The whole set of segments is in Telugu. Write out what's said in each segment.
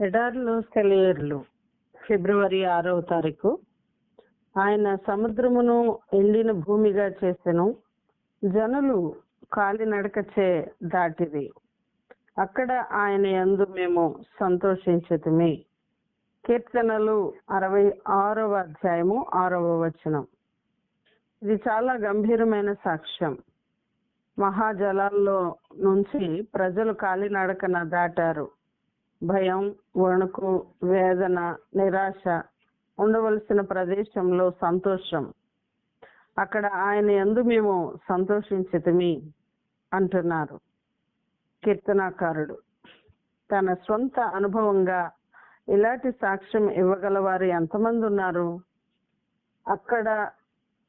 ఎడార్లు సెలియర్లు ఫిబ్రవరి ఆరవ తారీఖు. ఆయన సముద్రమును ఎండిన భూమిగా చేసెను. జనులు కాలినడకచే దాటిది అక్కడ ఆయన యందు మేము సంతోషించదుమి. కీర్తనలు అరవై ఆరవ అధ్యాయము ఆరవ వచనం. ఇది చాలా గంభీరమైన సాక్ష్యం. మహాజలాల్లో నుంచి ప్రజలు కాలినడకన దాటారు. భయం వణుకు వేదన నిరాశ ఉండవలసిన ప్రదేశంలో సంతోషం. అక్కడ ఆయన ఎందు మేము సంతోషించితిమి అంటున్నారు కీర్తనాకారుడు. తన సొంత అనుభవంగా ఇలాంటి సాక్ష్యం ఇవ్వగల వారు ఎంతమంది ఉన్నారు? అక్కడ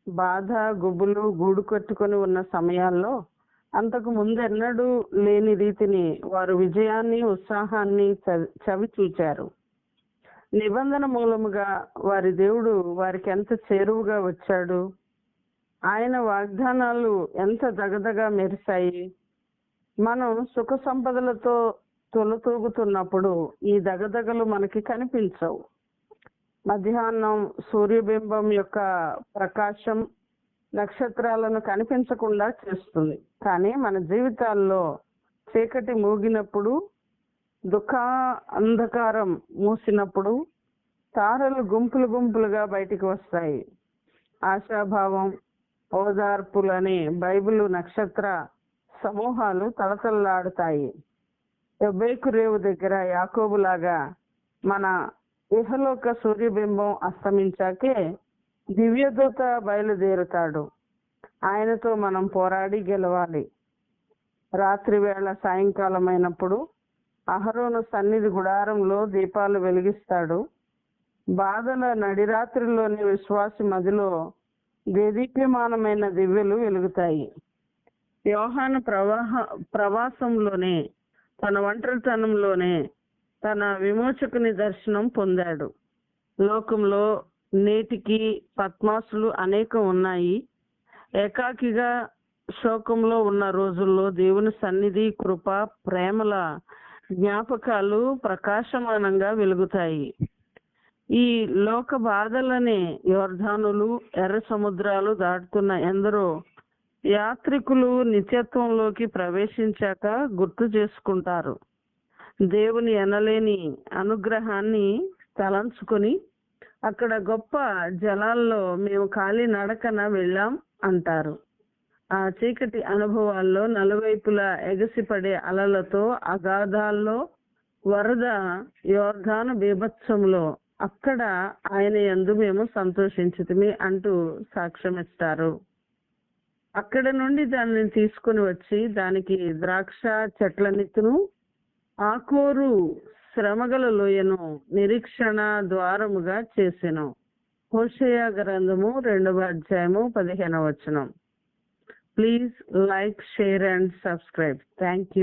బాధ గుబులు గూడు కట్టుకొని ఉన్న సమయాల్లో అంతకు ముందెన్నడూ లేని రీతిని వారు విజయాన్ని ఉత్సాహాన్ని చవి- చవి చూచారు. నిబంధన మూలముగా వారి దేవుడు వారికి ఎంత చేరువుగా వచ్చాడు? ఆయన వాగ్దానాలు ఎంత దగదగా మెరిశాయి? మనం సుఖ సంపదలతో తొలతూగుతున్నప్పుడు ఈ దగదగలు మనకి కనిపించవు. మధ్యాహ్నం సూర్యబింబం యొక్క ప్రకాశం నక్షత్రాలను కనిపించకుండా చేస్తుంది. కానీ మన జీవితాల్లో చీకటి మూగినప్పుడు దుఃఖ అంధకారం మూసినప్పుడు తారలు గుంపులు గుంపులుగా బయటికి వస్తాయి. ఆశాభావం ఓదార్పులని బైబిల్ నక్షత్ర సమూహాలు తలతల్లాడుతాయి. ఎబ్బేకు రేవు దగ్గర యాకోబులాగా మన ఇహలోక సూర్యబింబం అస్తమించాకే దివ్యదూత బయలుదేరుతాడు. ఆయనతో మనం పోరాడి గెలవాలి. రాత్రి వేళ సాయంకాలం అయినప్పుడు అహరోను సన్నిధి గుడారంలో దీపాలు వెలిగిస్తాడు. బాధల నడిరాత్రిలోని విశ్వాసి మదిలో దేదీప్యమానమైన దివ్యలు వెలుగుతాయి. వ్యవహాన ప్రవాహ ప్రవాసంలోనే తన ఒంటరితనంలోనే తన విమోచకుని దర్శనం పొందాడు. లోకంలో నేటికి పద్మాసులు అనేకం ఉన్నాయి. ఏకాకిగా శోకంలో ఉన్న రోజుల్లో దేవుని సన్నిధి కృప ప్రేమల జ్ఞాపకాలు ప్రకాశమానంగా వెలుగుతాయి. ఈ లోక బాధలనే యోర్ధానులు ఎర్ర సముద్రాలు దాటుతున్న ఎందరో యాత్రికులు నిత్యత్వంలోకి ప్రవేశించాక గుర్తు చేసుకుంటారు. దేవుని ఎనలేని అనుగ్రహాన్ని తలంచుకొని అక్కడ గొప్ప జలాల్లో మేము ఖాళీ నడకన వెళ్ళాం అంటారు. ఆ చీకటి అనుభవాల్లో నలువైపులా ఎగసిపడే అలలతో అగాధాల్లో వరద యోర్ధాన బీభత్సంలో అక్కడ ఆయన యందు మేము సంతోషించుతమి అంటూ సాక్ష్యమిస్తారు. అక్కడ నుండి దానిని తీసుకుని వచ్చి దానికి ద్రాక్ష చెట్లనిత్తును ఆకోరు శ్రమగల లోయను నిరీక్షణ ద్వారముగా చేసెను. హోషయ గ్రంథము రెండవ అధ్యాయము పదిహేనవ వచనం. Please like share and subscribe. Thank you.